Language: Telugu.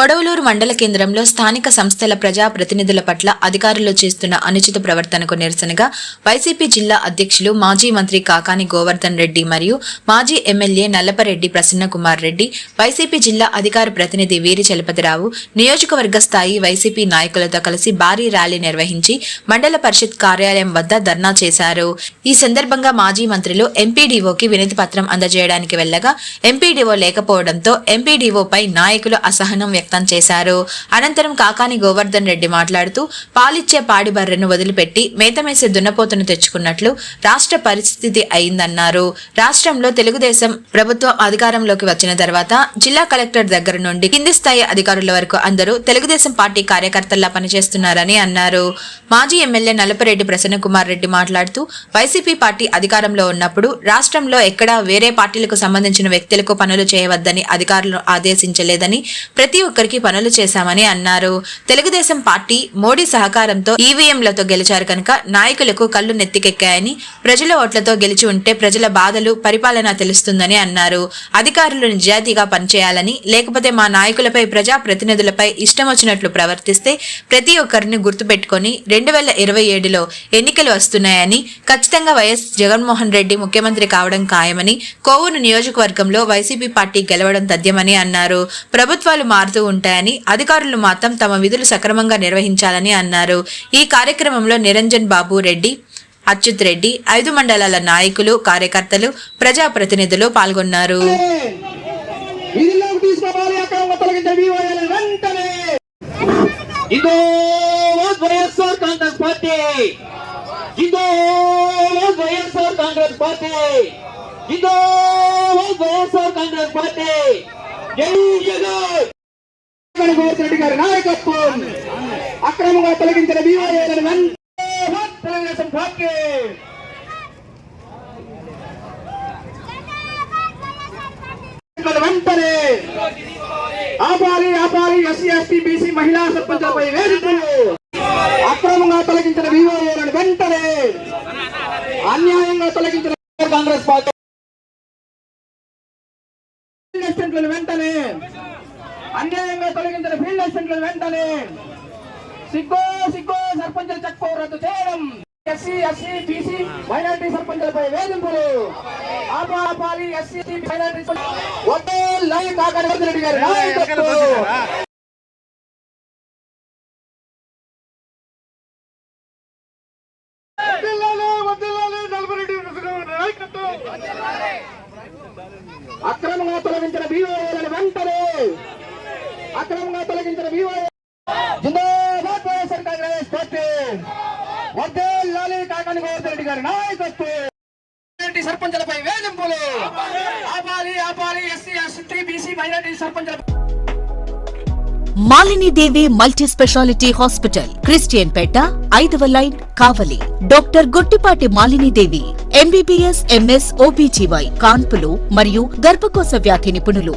కొడవలూరు మండల కేంద్రంలో స్థానిక సంస్థల ప్రజా ప్రతినిధుల పట్ల అధికారులు చేస్తున్న అనుచిత ప్రవర్తనకు నిరసనగా వైసీపీ జిల్లా అధ్యక్షులు మాజీ మంత్రి కాకాని గోవర్ధన్ రెడ్డి మరియు మాజీ ఎమ్మెల్యే నల్లపరెడ్డి ప్రసన్నకుమార్ రెడ్డి వైసీపీ జిల్లా అధికార ప్రతినిధి వీరి చలపతిరావు నియోజకవర్గ స్థాయి వైసీపీ నాయకులతో కలిసి భారీ ర్యాలీ నిర్వహించి మండల పరిషత్ కార్యాలయం వద్ద ధర్నా చేశారు. ఈ సందర్భంగా మాజీ మంత్రులు ఎంపీడీఓకి వినతి పత్రం అందజేయడానికి వెళ్ళగా ఎంపీడీఓ లేకపోవడంతో ఎంపీడీఓపై నాయకులు అసహనం వ్యక్తం వ్యక్తం చేశారు. అనంతరం కాకాని గోవర్ధన్ రెడ్డి మాట్లాడుతూ పాలిచ్చే పాడి బర్రెను వదిలిపెట్టి మేతమేసే దున్నపోతును తెచ్చుకున్నట్లు రాష్ట్ర పరిస్థితి అయిందన్నారు. రాష్ట్రంలో తెలుగుదేశం ప్రభుత్వం అధికారంలోకి వచ్చిన తర్వాత జిల్లా కలెక్టర్ దగ్గర నుండి కింది స్థాయి అధికారుల వరకు అందరూ తెలుగుదేశం పార్టీ కార్యకర్తల్లా పనిచేస్తున్నారని అన్నారు. మాజీ ఎమ్మెల్యే నలపరెడ్డి ప్రసన్నకుమార్ రెడ్డి మాట్లాడుతూ వైసీపీ పార్టీ అధికారంలో ఉన్నప్పుడు రాష్ట్రంలో ఎక్కడా వేరే పార్టీలకు సంబంధించిన వ్యక్తులకు పనులు చేయవద్దని అధికారులు ఆదేశించలేదని ప్రతి ఒక్కరికి పనులు చేశామని అన్నారు. తెలుగుదేశం పార్టీ మోడీ సహకారంతో ఈవీఎంలతో గెలిచారు కనుక నాయకులకు కళ్ళు నెత్తికెక్కాయని ప్రజల ఓట్లతో గెలిచి ఉంటే ప్రజల బాధలు పరిపాలన తెలుస్తుందని అన్నారు. అధికారులు నిజాయితీగా పనిచేయాలని లేకపోతే మా నాయకులపై ప్రజా ప్రతినిధులపై ఇష్టం వచ్చినట్లు ప్రవర్తిస్తే ప్రతి ఒక్కరిని గుర్తుపెట్టుకొని రెండు వేల ఇరవై ఏడులో ఎన్నికలు వస్తున్నాయని ఖచ్చితంగా వైఎస్ జగన్మోహన్ రెడ్డి ముఖ్యమంత్రి కావడం ఖాయమని కోవూరు నియోజకవర్గంలో వైసీపీ పార్టీ గెలవడం తథ్యమని అన్నారు. ప్రభుత్వాలు మారుతూ ఉంటాయని అధికారులు మాత్రం తమ విధులు సక్రమంగా నిర్వహించాలని అన్నారు. ఈ కార్యక్రమంలో నిరంజన్ బాబు రెడ్డి అచ్యుత్ రెడ్డి ఐదు మండలాల నాయకులు కార్యకర్తలు ప్రజాప్రతినిధులు పాల్గొన్నారు. ఇదో YSR Congress party. Jaganmohan Reddy గారి నాయకత్వం. అక్రమంగా తొలగించిన వెంటనే తెలుగుదేశం పార్టీ. వెంటనే ఆపాలి ఆపాలి ఎస్సీ ఎస్టీ బీసీ మహిళా సర్పంచులపై వేధింపులు. అక్రమంగా తొలగించిన వివోఏలను వెంటనే అన్యాయంగా తొలగించిన కాంగ్రెస్ పార్టీ. వెంటనే అన్యాయంగా తొలగించిన ఫీల్డ్ అసిస్టెంట్లను వెంటనే సిగ్గో సిగ్గో సర్పంచుల చెక్ పవర్ రద్దు చేయడం. ఎస్సీ ఎస్సీ బీసీ మైనారిటీ సర్పంచులపై వేధింపులు. ఆపాలి ఎస్సీ మైనారిటీ ఒకే రెడ్డి గారి అక్రమంగా తొలగించిన బీఓలను వెంటనే అక్రమంగా తొలగించిన జిందాబాద్ వైఎస్ఆర్ కాంగ్రెస్ పార్టీ. వద్దే లాలి కాకాని గోవర్ధన్ రెడ్డి గారి నాయకత్వం. మైనారిటీ సర్పంచులపై వేధింపులు? ఆపాలి ఆపాలి ఎస్సీ ఎస్టీ బీసీ మైనారిటీ సర్పంచుల Malinidevi multi speciality hospital Christian పేట ఐదవ line Kavali. Doctor Guttipati Malinidevi MBBS MS OBGY కాన్పులు మరియు గర్భకోశ వ్యాధి నిపుణులు.